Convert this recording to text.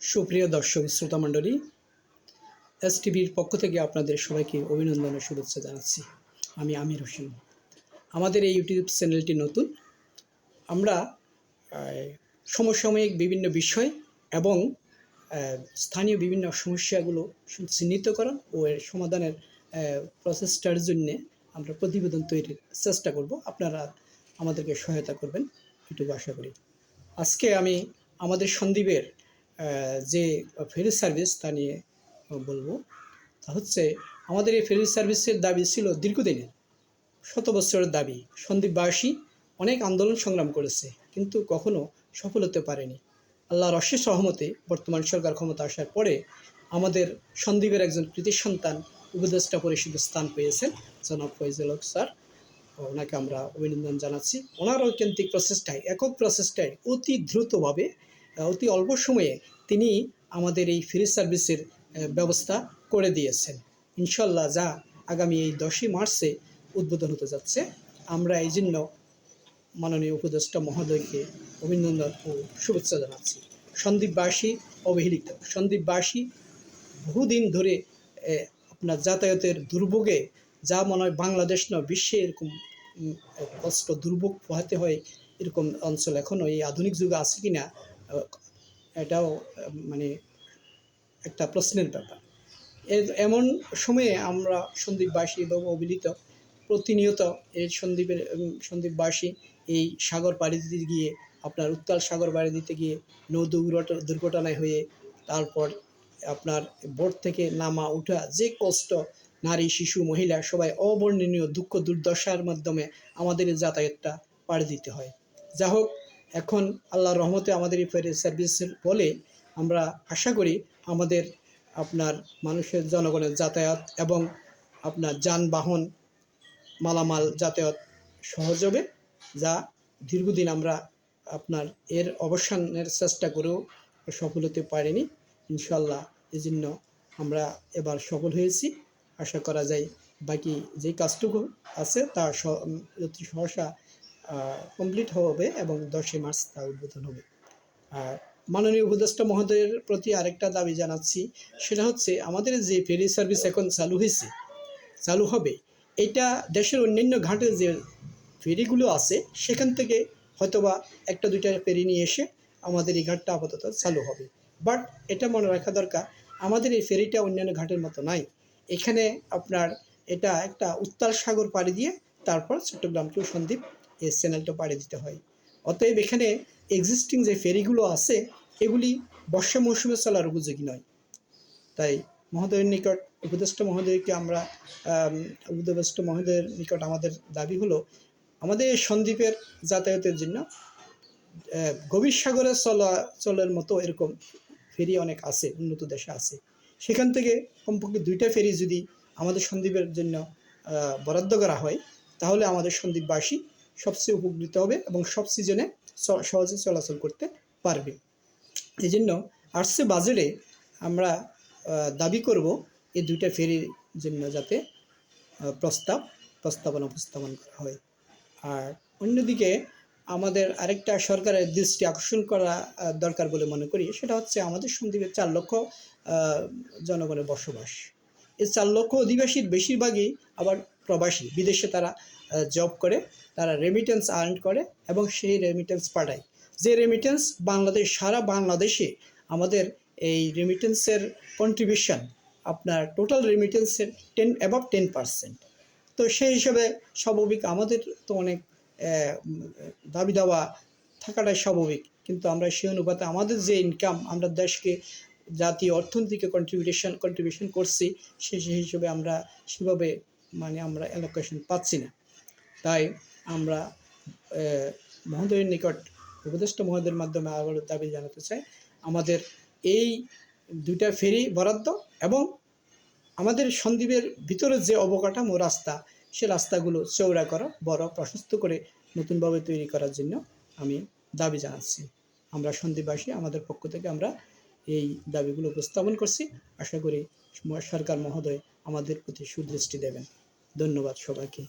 সুপ্রিয় দর্শক, শ্রোতা মণ্ডলী এস টিভির পক্ষ থেকে আপনাদের সবাইকে অভিনন্দন ও শুভেচ্ছা জানাচ্ছি। আমি আমির হোসেন। আমাদের এই ইউটিউব চ্যানেলটি নতুন। আমরা সমসাময়িক বিভিন্ন বিষয় এবং স্থানীয় বিভিন্ন সমস্যাগুলো চিহ্নিত করা ও এর সমাধানের প্রচেষ্টার জন্যে আমরা প্রতিবেদন তৈরির চেষ্টা করব। আপনারা আমাদেরকে সহায়তা করবেন, এটুকু আশা করি। আজকে আমি আমাদের সন্দীপের যে ফেরি সার্ভিস তা নিয়ে বলব, তা হচ্ছে আমাদের এই ফেরি সার্ভিসের দাবি ছিল দীর্ঘদিনের, শত বছরের দাবি। সন্দীপবাসী অনেক আন্দোলন সংগ্রাম করেছে, কিন্তু কখনো সফল হতে পারেনি। আল্লাহর অশেষ সহমতে বর্তমান সরকার ক্ষমতা আসার পরে আমাদের সন্দীপের একজন কৃতি সন্তান উপদেষ্টা পরিষদের স্থান পেয়েছেন, জনাব ফয়জুল হক স্যার। ওনাকে আমরা অভিনন্দন জানাচ্ছি। ওনার ঐকান্তিক প্রচেষ্টায়, একক প্রচেষ্টায় অতি দ্রুতভাবে, অতি অল্প সময়ে তিনি আমাদের এই ফ্রি সার্ভিসের ব্যবস্থা করে দিয়েছেন। ইনশাল্লাহ যা আগামী এই দশই মার্চে উদ্বোধন হতে যাচ্ছে, আমরা এই জন্য মাননীয় উপদেষ্টা মহোদয়কে অভিনন্দন ও শুভেচ্ছা জানাচ্ছি। সন্দীপবাসী অবহেলিত। সন্দীপবাসী বহুদিন ধরে আপনার যাতায়াতের দুর্ভোগে, যা মনে হয় বাংলাদেশ নয়, বিশ্বে এরকম কষ্ট দুর্ভোগ পোহাতে হয় এরকম অঞ্চল এখনও এই আধুনিক যুগে আছে কি না এটাও মানে একটা প্রশ্নের ব্যাপার। এমন সময়ে আমরা সন্দীপবাসী এবং অবিলিত প্রতিনিয়ত এই সন্দীপের সন্দীপবাসী এই সাগর পাড়ি দিতে গিয়ে, আপনার উত্তাল সাগর পাড়ি দিতে গিয়ে নৌ দুর্ঘট- দুর্ঘটনায় হয়ে তারপর আপনার বোট থেকে নামা, উঠা যে কষ্ট নারী, শিশু, মহিলা সবাই অবর্ণনীয় দুঃখ দুর্দশার মাধ্যমে আমাদের যাতায়াতটা পাড়ি দিতে হয়। যা হোক এখন আল্লাহর রহমতে আমাদের এই ফেরি সার্ভিসের বলে আমরা আশা করি আমাদের আপনার মানুষের জনগণের যাতায়াত এবং আপনার যানবাহন মালামাল যাতায়াত সহজ হবে, যা দীর্ঘদিন আমরা আপনার এর অবসানের চেষ্টা করেও সফল হতে পারিনি। ইনশাল্লাহ এই জন্য আমরা এবার সফল হয়েছি। আশা করা যায় বাকি যে কাজটুকু আছে তা অতি সহসা কমপ্লিট হবে এবং দশই মার্চ তা উদ্বোধন হবে। আর মাননীয় উপদেষ্টা মহোদয়ের প্রতি আরেকটা দাবি জানাচ্ছি, সেটা হচ্ছে আমাদের যে ফেরি সার্ভিস এখন চালু হয়েছে, চালু হবে, এটা দেশের অন্যান্য ঘাটে যে ফেরিগুলো আছে, সেখান থেকে হয়তোবা একটা দুইটা ফেরি নিয়ে এসে আমাদের এই ঘাটটা আপাতত চালু হবে। বাট এটা মনে রাখা দরকার, আমাদের এই ফেরিটা অন্যান্য ঘাটের মতো নাই। এখানে আপনার এটা একটা উত্তাল সাগর পাড়ি দিয়ে তারপর চট্টগ্রাম টু সন্দ্বীপ এই চ্যানেলটা পাড়ি দিতে হয়। অতএব এখানে এক্সিস্টিং যে ফেরিগুলো আছে এগুলি বর্ষা মৌসুমে চলার উপযোগী নয়। তাই মহোদয়ের নিকট উপদেষ্টা মহোদয়কে আমরা আম, উপদেষ্টা মহোদয়ের নিকট আমাদের দাবি হলো আমাদের সন্দ্বীপের যাতায়াতের জন্য গভীর সাগরে চলা চলাচলের মতো এরকম ফেরি অনেক আছে উন্নত দেশে আছে। সেখান থেকে কমপক্ষে দুইটা ফেরি যদি আমাদের সন্দ্বীপের জন্য বরাদ্দ করা হয় তাহলে আমাদের সন্দ্বীপবাসী সবচেয়ে উপকৃত হবে এবং সব সিজনে সহজে চলাচল করতে পারবে। এই জন্য আর্টসে বাজেটে আমরা দাবি করব এই দুইটা ফেরির জন্য যাতে প্রস্তাব, প্রস্তাবনা উপস্থাপন করা হয়। আর অন্যদিকে আমাদের আরেকটা সরকারের দৃষ্টি আকর্ষণ করা দরকার বলে মনে করি, সেটা হচ্ছে আমাদের সন্দ্বীপে চার লক্ষ জনগণের বসবাস। এই চার লক্ষ অধিবাসীর বেশিরভাগই আবার প্রবাসী, বিদেশে তারা জব করে, তারা রেমিটেন্স আর্ন করে এবং সেই রেমিটেন্স পাঠায়। যে রেমিটেন্স বাংলাদেশ, সারা বাংলাদেশে আমাদের এই রেমিটেন্সের কন্ট্রিবিউশন আপনার টোটাল রেমিটেন্সের টেন অ্যাবাভ টেন পার্সেন্ট তো সেই হিসাবে স্বাভাবিক, আমাদের তো অনেক দাবি দাওয়া থাকাটাই স্বাভাবিক। কিন্তু আমরা সেই অনুপাতে আমাদের যে ইনকাম আমরা দেশকে জাতীয় অর্থনীতিকে কন্ট্রিবিউশন কন্ট্রিবিউশন করছি সেই হিসেবে আমরা সেভাবে মানে আমরা অ্যালোকেশন পাচ্ছি না। তাই আমরা মহোদয়ের নিকট, উপদেষ্টা মহোদয়ের মাধ্যমে আবার দাবি জানাতে চাই, আমাদের এই দুইটা ফেরি বরাদ্দ এবং আমাদের সন্দ্বীপের ভিতরে যে অবকাঠামো রাস্তা, সে রাস্তাগুলো চৌড়া করা, বড়, প্রশস্ত করে নতুনভাবে তৈরি করার জন্য আমি দাবি জানাচ্ছি। আমরা সন্দ্বীপবাসী আমাদের পক্ষ থেকে আমরা এই দাবিগুলো উপস্থাপন করছি। আশা করি সরকার মহোদয় আমাদের প্রতি সুদৃষ্টি দেবেন। ধন্যবাদ সবাইকে।